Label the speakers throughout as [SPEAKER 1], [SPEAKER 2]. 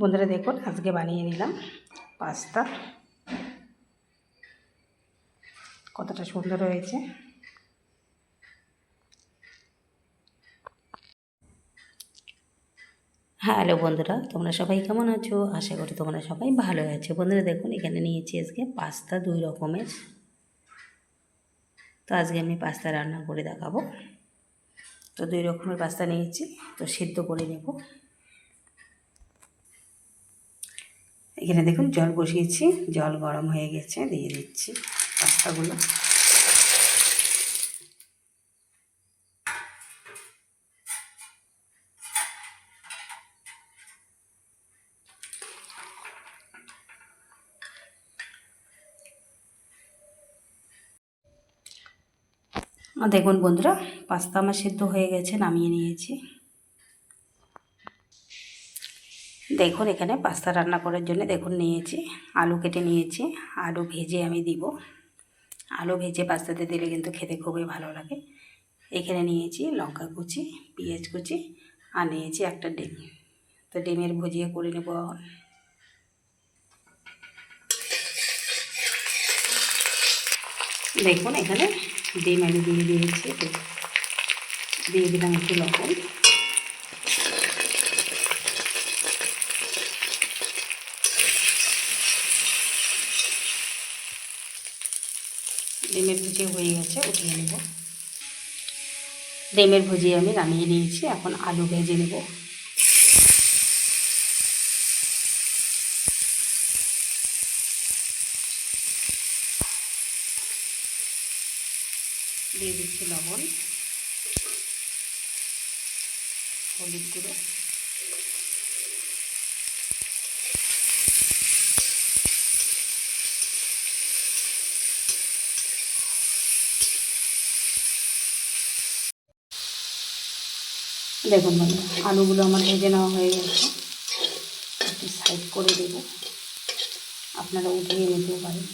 [SPEAKER 1] বন্ধুরা দেখুন, আজকে বানিয়ে নিলাম পাস্তা। কতটা সুন্দর হয়েছে। হ্যালো বন্ধুরা, তোমরা সবাই কেমন আছো? আশা করি তোমরা সবাই ভালো আছো। বন্ধুরা দেখুন, এখানে নিয়েছি আজকে পাস্তা দুই রকমের। তো আজকে আমি পাস্তা রান্না করে দেখাবো। তো দুই রকমের পাস্তা নিয়েছি, তো সিদ্ধ করে নেব। এখানে দেখুন জল বসিয়েছি, জল গরম হয়ে গেছে, দিয়ে দিচ্ছি পাস্তাগুলো। দেখুন বন্ধুরা, পাস্তা আমার সেদ্ধ হয়ে গেছে, নামিয়ে নিয়েছি। দেখুন এখানে পাস্তা রান্না করার জন্য দেখুন নিয়েছি, আলু কেটে নিয়েছি, আলু ভেজে আমি দিব। আলু ভেজে পাস্তাতে দিলে কিন্তু খেতে খুবই ভালো লাগে। এখানে নিয়েছি লঙ্কা কুচি, পেঁয়াজ কুচি আর নিয়েছি একটা ডিম। তো ডিমের ভুজিয়ে করে নেব। দেখুন এখানে ডিম আমি দিয়ে দিয়েছি। দিয়ে দিলাম একটু লবণ। ডিমের ভুজিয়ে হয়ে গেছে, উঠিয়ে নেব। ডিমের ভুজিয়ে আমি নামিয়ে নিয়েছি, এখন আলু ভেজে নেব। দিয়ে দিচ্ছি লবণ, হলুদ গুঁড়ো। দেখুন বন্ধু, আলুগুলো আমার ভেজে নেওয়া হয়ে গেছে। একটু সাইড করে দেবো। আপনারা উঠিয়ে নিতেও পারেন।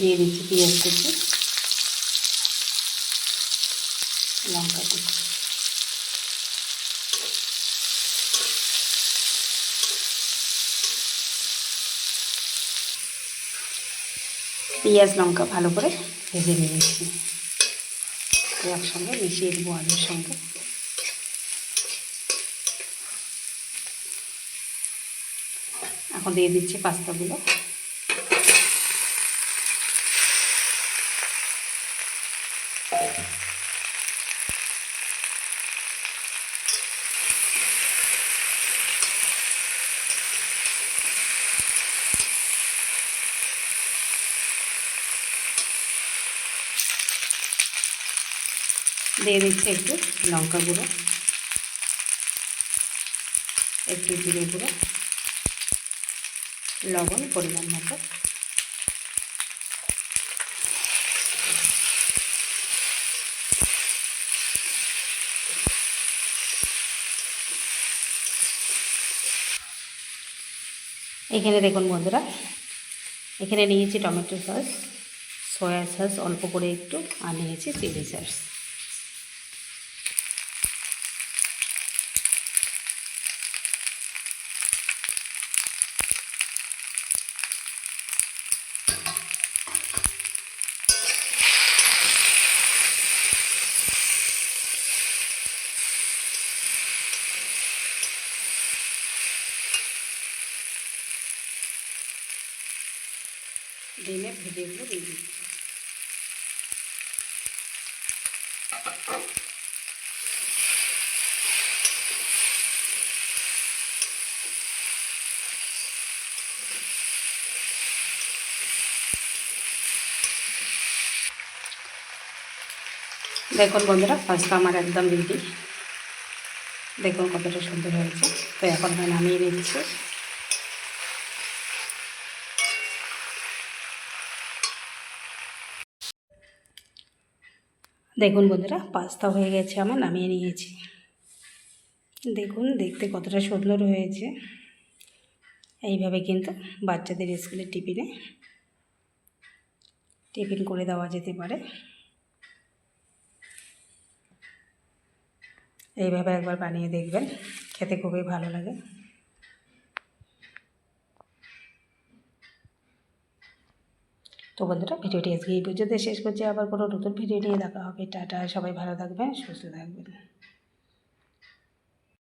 [SPEAKER 1] দিয়ে দিচ্ছি পেঁয়াজ কুচি। লঙ্কা কুচি। পেঁয়াজ, লঙ্কা ভালো করে ভেজে নিয়েছি। একসঙ্গে মিশিয়ে দেবো আলুর সঙ্গে। এখন দিয়ে দিচ্ছি পাস্তাগুলো। দিয়ে দিচ্ছি একটু লঙ্কা গুঁড়ো, একটু জিরে গুঁড়ো, লবণ পরিমাণ মতো। এখানে দেখুন বন্ধুরা, এখানে নিয়েছি টমেটো সস, সয়া সস, অল্প করে একটু, আর নিয়েছি চিলি সস। ডিমে ভেজেগুলো দিয়ে দিচ্ছি। দেখুন বন্ধুরা, পাস্তা আমার একদম রেডি দেখুন কতটা সুন্দর হয়েছে। তো এখন নামিয়ে নিচ্ছি। দেখুন বন্ধুরা, পাস্তা হয়ে গেছে আমার, নামিয়ে নিয়েছি। দেখুন, দেখতে কতটা সুন্দর হয়েছে। এইভাবে কিন্তু বাচ্চাদের স্কুলের টিফিনে, টিফিন করে দেওয়া যেতে পারে। এইভাবে একবার বানিয়ে দেখবেন, খেতে খুবই ভালো লাগে। তো বন্ধুরা ভিডিওটি আজকে এই পর্যন্ত। শেষ করছি। আবার কোনো নতুন ভিডিও নিয়ে দেখা হবে। টাটা, সবাই ভালো থাকবেন, সুস্থ থাকবেন।